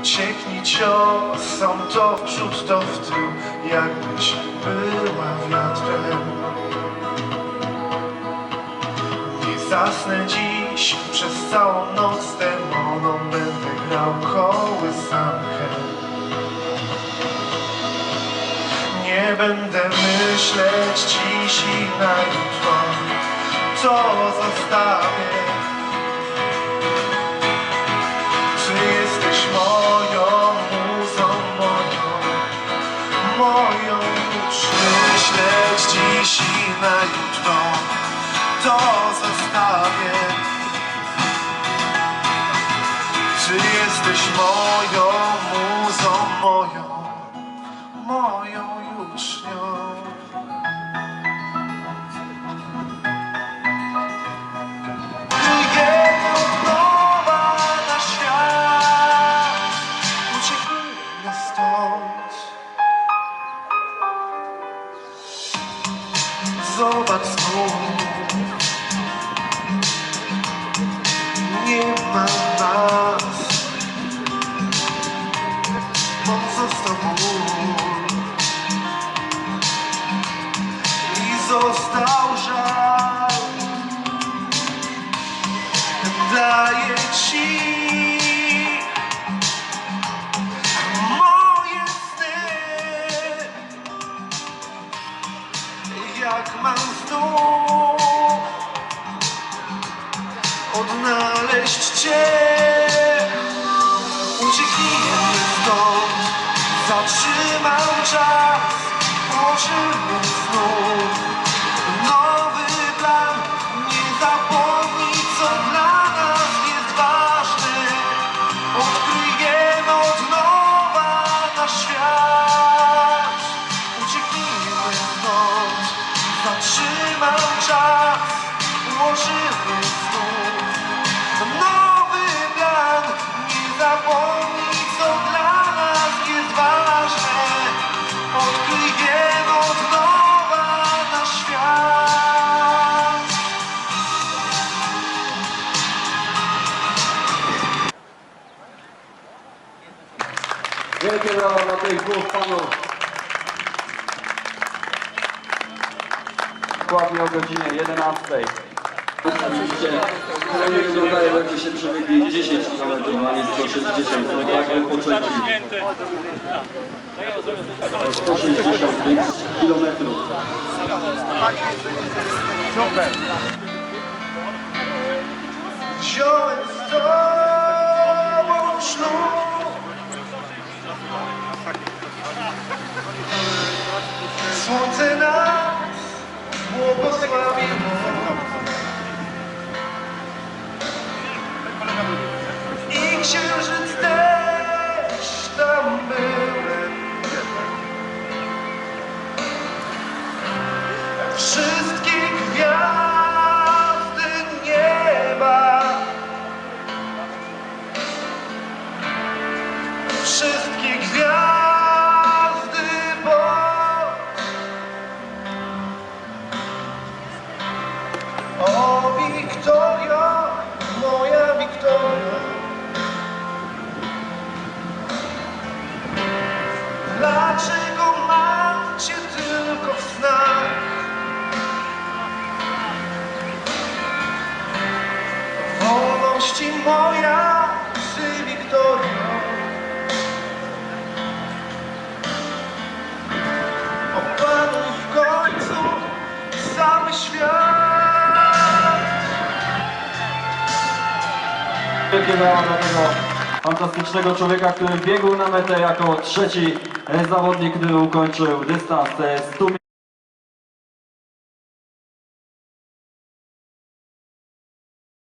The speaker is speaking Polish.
Ucieknij cios, są to w przód, to w tył Jakbyś była wiatrem. Nie zasnę dziś przez całą noc demoną Będę grał kołysankę Nie będę myśleć dziś i na jutro To zostawię dziś i na jutro To zostawię. Czy jesteś moją muzą, moją, moją jucznią Zobacz znów Nie ma nas. Pozostał ból I został soldier Wielkie brawa dla tych dwóch panów. Dokładnie o godzinie 11. Oczywiście trening dodaje będzie się przebiegli 10 km, a nie 160, tak jak wypoczęci. 160 km. Wziąłem z tobą Wszystkie gwiazdy bo O Wiktorio, moja Wiktorio Dlaczego mam cię tylko w snach? Wolności moja, ty Wiktorio Wielkie brawa dla tego fantastycznego człowieka, który biegł na metę jako trzeci zawodnik, który ukończył dystans 100 metrów.